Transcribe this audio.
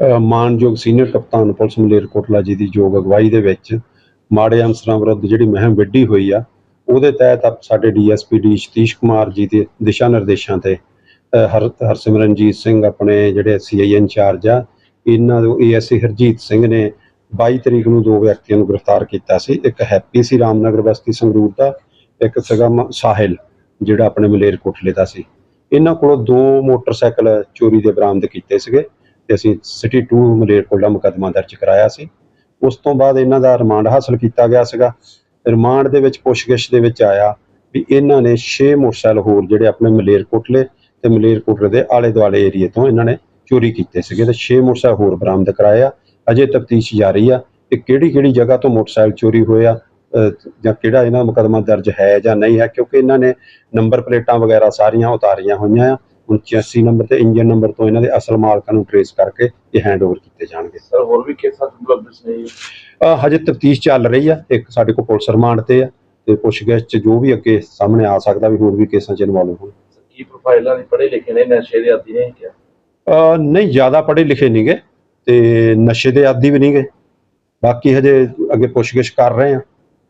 ਮਾਨਯੋਗ ਸੀਨੀਅਰ ਕਪਤਾਨ ਪੁਲਿਸ ਮਲੇਰਕੋਟਲਾ ਜੀ ਦੀ ਯੋਗ ਅਗਵਾਈ ਦੇ ਵਿੱਚ ਮਾੜੇ ਅਨਸਰਾਂ ਵਿਰੁੱਧ ਜਿਹੜੀ ਮੁਹਿੰਮ ਵਿੱਢੀ ਹੋਈ ਆ, ਉਹਦੇ ਤਹਿਤ ਆਪ ਸਾਡੇ ਡੀਐਸਪੀ ਡੀ ਸਤੀਸ਼ ਕੁਮਾਰ ਜੀ ਦੇ ਦਿਸ਼ਾ ਨਿਰਦੇਸ਼ਾਂ ਤੇ ਹਰ, ਹਰਸਿਮਰਨਜੀਤ ਸਿੰਘ ਆਪਣੇ ਜਿਹੜੇ ਸੀਆਈ ਇੰਚਾਰਜ ਆ, ਇਹਨਾਂ ਦੇ ਏਐਸਏ ਹਰਜੀਤ ਸਿੰਘ ਨੇ 22 ਤਰੀਕ ਨੂੰ ਦੋ ਵਿਅਕਤੀਆਂ ਨੂੰ ਗ੍ਰਿਫਤਾਰ ਕੀਤਾ ਸੀ, ਇੱਕ ਹੈਪੀ ਸੀ ਰਾਮਨਗਰ ਬਸਤੀ ਸੰਗਰੂਰ ਦਾ, ਇੱਕ ਸੀਗਾ ਸਾਹਿਲ ਜਿਹੜਾ ਆਪਣੇ ਮਲੇਰਕੋਟਲੇ ਦਾ ਸੀ। ਇਹਨਾਂ ਕੋਲੋਂ ਦੋ ਮੋਟਰਸਾਈਕਲ ਚੋਰੀ ਦੇ ਬਰਾਮਦ ਕੀਤੇ ਸੀਗੇ। ਤੇ ਅਸੀਂ ਸਿਟੀ 2 ਮਲੇਰਕੋਟਲਾ ਮੁਕੱਦਮਾ ਦਰਜ ਕਰਾਇਆ ਸੀ। ਉਸ ਤੋਂ ਬਾਅਦ ਇਹਨਾਂ ਦਾ ਰਿਮਾਂਡ ਹਾਸਲ ਕੀਤਾ ਗਿਆ ਸੀਗਾ। ਰਿਮਾਂਡ ਦੇ ਵਿੱਚ ਪੁੱਛਗਿੱਛ ਦੇ ਵਿੱਚ ਆਇਆ ਵੀ ਇਹਨਾਂ ਨੇ 6 ਮੋਟਰਸਾਈਕਲ ਹੋਰ ਜਿਹੜੇ ਆਪਣੇ ਮਲੇਰਕੋਟਲੇ ਤੇ ਮਲੇਰਕੋਟਲੇ ਦੇ ਆਲੇ ਦੁਆਲੇ ਏਰੀਏ ਤੋਂ ਇਹਨਾਂ ਨੇ ਚੋਰੀ ਕੀਤੇ ਸੀਗੇ ਤੇ 6 ਮੋਟਰਸਾਈਕਲ ਹੋਰ ਬਰਾਮਦ ਕਰਾਏ ਆ। ਅਜੇ ਤਫਤੀਸ਼ ਜਾਰੀ ਆ ਕਿ ਕਿਹੜੀ ਕਿਹੜੀ ਜਗ੍ਹਾ ਤੋਂ ਮੋਟਰਸਾਈਕਲ ਚੋਰੀ ਹੋਇਆ ਅ, ਜਾਂ ਕਿਹੜਾ ਇਹਨਾਂ ਦਾ ਮੁਕੱਦਮਾ ਦਰਜ ਹੈ ਜਾਂ ਨਹੀਂ ਹੈ ਕਿਉਂਕਿ ਇਹਨਾਂ ਨੇ ਨੰਬਰ ਪਲੇਟਾਂ ਵਗੈਰਾ ਸਾਰੀਆਂ ਉਤਾਰੀਆਂ ਹੋਈਆਂ ਆ। ਹੁਣ 86 ਨੰਬਰ ਤੇ ਇੰਜਨ ਨੰਬਰ ਤੋਂ ਇਹਨਾਂ ਦੇ ਅਸਲ ਮਾਲਕਾਂ ਨੂੰ ਟਰੇਸ ਕਰਕੇ ਇਹ ਹੈਂਡਓਵਰ ਕੀਤੇ ਜਾਣਗੇ। ਸਰ ਹੋਰ ਵੀ ਕੇਸਾਂ ਉਪਲਬਧ ਨੇ ਹਜੇ ਤਫਤੀਸ਼ ਚੱਲ ਰਹੀ ਆ। ਇੱਕ ਸਾਡੇ ਕੋਲ ਪੁਲਿਸ ਰਿਮਾਂਡ ਤੇ ਆ ਤੇ ਪੁੱਛਗਿੱਛ ਚ ਜੋ ਵੀ ਅੱਗੇ ਸਾਹਮਣੇ ਆ ਸਕਦਾ ਵੀ ਹੋਰ ਵੀ ਕੇਸਾਂ ਚ ਇਨਵੋਲਵ ਹੋਣ। ਸਰ, ਕੀ ਪ੍ਰੋਫਾਈਲਾਂ ਦੀ ਪੜ੍ਹੇ ਲਿਖੇ ਨੇ? ਨਸ਼ੇ ਦੇ ਆਦੀ ਨੇ ਅ, ਨਹੀਂ ਜ਼ਿਆਦਾ ਪੜ੍ਹੇ ਲਿਖੇ ਨਹੀਂਗੇ ਤੇ ਨਸ਼ੇ ਦੇ ਆਦੀ ਵੀ ਨਹੀਂਗੇ ਬਾਕੀ ਹਜੇ ਅੱਗੇ ਪੁੱਛਗਿੱਛ ਕਰ ਰਹੇ ਆ।